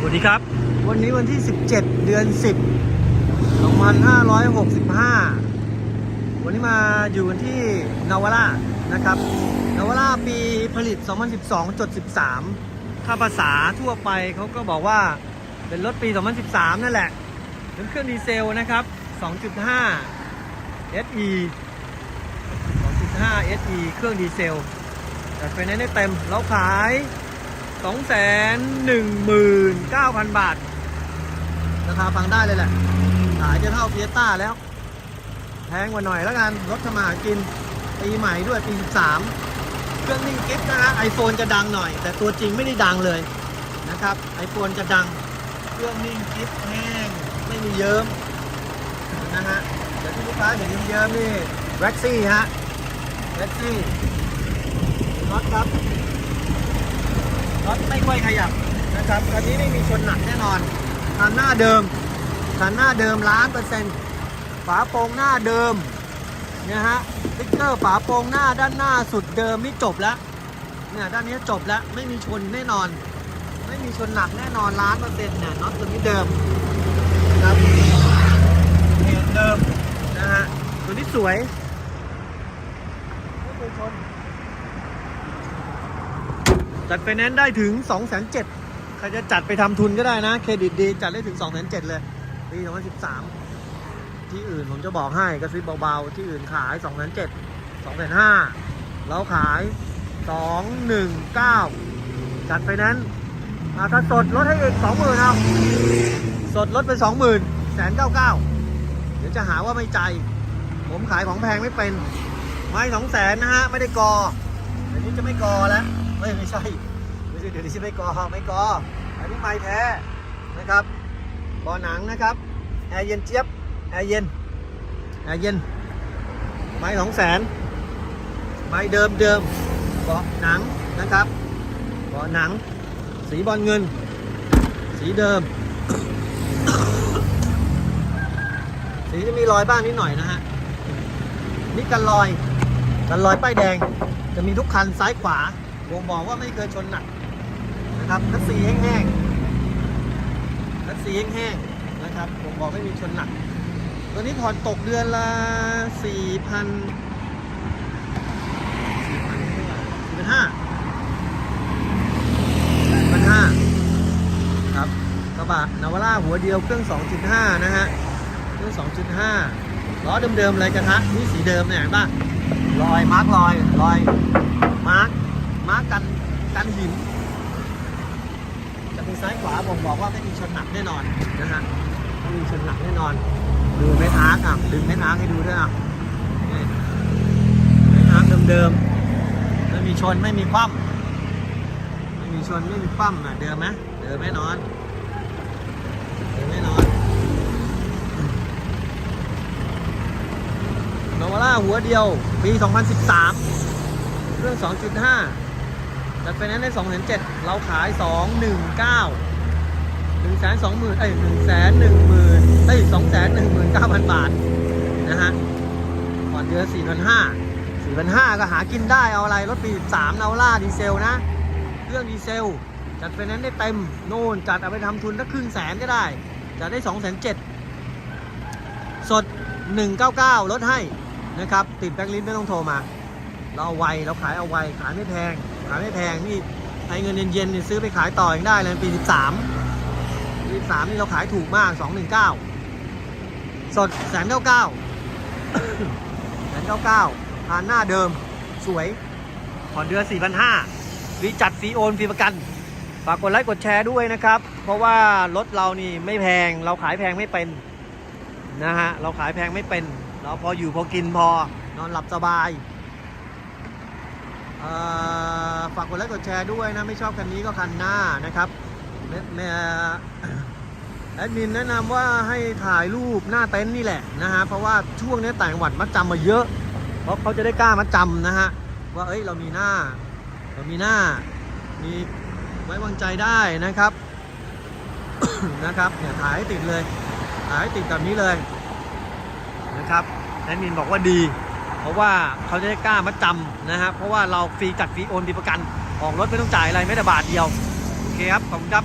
สวัสดีครับ วันนี้วันที่ 17 เดือน 10 2565 วันนี้มาอยู่กันที่นาวาร่านะครับนาวาร่าปีผลิต 2012.13 ถ้าภาษาทั่วไปเขาก็บอกว่าเป็นรถปี 2013 นั่นแหละเป็นเครื่องดีเซลนะครับ 2.5 SE 2.5 SE เครื่องดีเซลแต่ไฟแนนซ์ได้เต็มเราขาย 219,000บาท ราคาฟังได้เลยแหละ ขายจะเท่าเฟียต้าแล้ว แพงกว่าหน่อยแล้วกัน รถทำมาหากิน ปีใหม่ด้วยปี 13 เครื่องนิ่งกิ๊บนะฮะไอโฟนจะดังหน่อย แต่ตัวจริงไม่ได้ดังเลยนะครับไอโฟนจะดัง เครื่องนิ่งกิ๊บแห้ง ไม่มีเยิ้มนะฮะเดี๋ยวที่ลูกค้าเห็นเยิ้มๆนี่แว็กซี่ฮะแว็กซี่น็อตครับ รถไม่ค่อยขยับนะครับคันนี้ไม่มีชนหนักแน่นอนคันหน้าเดิมคันหน้าเดิมล้านเปอร์เซ็นต์ฝาโปรงหน้าเดิมเนี่ยฮะสติ๊กเกอร์ฝาโปรงหน้าด้านหน้าสุดเดิมนี่จบแล้วเนี่ยด้านนี้จบแล้วไม่มีชนแน่นอน ไม่มีชนหนักแน่นอนล้านเปอร์เซ็นต์เนี่ยน็อตตัวนี้เดิมนะครับเนี่ยเดิมนะฮะตัวนี้สวยไม่เคยชน จัดไฟแนนซ์ได้ถึง 2 7 0 0 0ใครจะจัดไปทำทุนก็ได้นะ เครดิตดีจัดได้ถึง 2 7 0 0 0เลยปี2013 ที่อื่นผมจะบอกให้กระซิบเบาๆ ที่อื่นขาย 2 7 0 0 0 2 5เราขาย 219 จัดไฟแนนซ์อ่าถ้าสดลดให้อีก 20,000เอาสดลดไป 20,000แสนเก้าเก้าเดี๋ยวจะหาว่าไม่ใจ ผมขายของแพงไม่เป็น ไม่สองแสนนะฮะ ไม่ได้กอเดี๋ยวนี้จะไม่กอแล้ว ไม่ไม่ใช่ไม่ใช่เดี๋ยวนี้จะไม่กอไม่กออันนี้ไม้แท้นะครับบอหนังนะครับแอร์เย็นเจี๊ยบแอร์เย็นแอร์เย็นไม้สองแสนไม้เดิมเดิมเบาะหนังนะครับเบาะหนัง สีบอลเงิน สีเดิม สีจะมีรอยบ้างนิดหน่อยนะฮะนี่กันรอยกันรอยป้ายแดงจะมีทุกคันซ้ายขวา บ่งบอกว่าไม่เคยชนหนักนะครับคัสซีแห้งๆคัสซีแห้งๆนะครับบ่งบอกไม่มีชนหนัก ตัวนี้ผ่อนตกเดือนละสี่พันสี่พันห้าพันห้าครับกระบะนาวาร่าหัวเดียวเครื่อง 2.5 นะฮะเครื่อง 2.5 ล้อเดิมๆเลยกระทะนี่สีเดิมเนี่ยเห็นป่ะรอยมาร์กรอยรอยมาร์ก มากันกันหิน จะมีซ้ายขวาผมบอกว่าไม่มีชนหนักแน่นอนนะฮะไม่มีชนหนักแน่นอน ดูเมทอาร์กอะดึงเมทอาร์กให้ดูด้วยอะนี่เมทอาร์กเดิมๆไม่มีชนไม่มีคว่ำไม่มีชนไม่มีคว่ำอะเดิมไหมเดิมแน่นอนเดิมแน่นอนนวาร่าหัวเดียวปี 2013 เครื่อง 2.5 จัดไปนั้นได้2 7 0 0เราขาย219 1 2 0 0 0 0เอ้ย1 1 0 0 0 0เอ้ย2 1 9 0 0 0บาทนะฮะผ่อนเดือน4,500 4,500ก็หากินได้เอาอะไรรถปี13นาวาร่าดีเซลนะเครื่องดีเซล จัดไปนั้นได้เต็มโน่นจัดเอาไปทำทุนสักครึ่งแสนก็ได้จัดได้2 7 0 0 0สด 199 ลดให้นะครับ ติดแบงค์ลิ้นไม่ต้องโทรมา เราเอาไวเราขายเอาไว ขายไม่แพง ขายไม่แพงนี่ให้เงินเย็นๆนี่ซื้อไปขายต่อยังได้เลยปี 13ปี13นี่เราขายถูกมาก 219 สดแสนเก้าเก้าแสนเก้าเก้าผ่านหน้าเดิมสวยผ่อนเดือน4,500รีจัดฟรีโอนฟรีประกัน ฝากกดไลค์กดแชร์ด้วยนะครับ เพราะว่ารถเรานี่ไม่แพงเราขายแพงไม่เป็นนะฮะเราขายแพงไม่เป็น เราพออยู่พอกินพอนอนหลับสบาย ฝากกดไลค์กดแชร์ด้วยนะ ไม่ชอบคันนี้ก็คันหน้านะครับแม่แอดมินแนะนำว่าให้ถ่ายรูปหน้าเต็นท์นี่แหละนะฮะเพราะว่าช่วงนี้ต่างจังหวัดมัดจำมาเยอะ เพราะเขาจะได้กล้ามัดจำนะฮะว่าเอ้ยเรามีหน้าเรามีหน้ามีไว้วางใจได้นะครับนะครับเนี่ยถ่ายให้ติดเลยถ่ายให้ติดแบบนี้เลยนะครับแอดมินบอกว่าดี ราะว่าเขาจะได้กล้ามาจำนะครับเพราะว่าเราฟรีจัดฟรีโอนฟรีประกันออกรถไม่ต้องจ่ายอะไรไม่แต่บาทเดียวโอเคครับขอบคุณครับ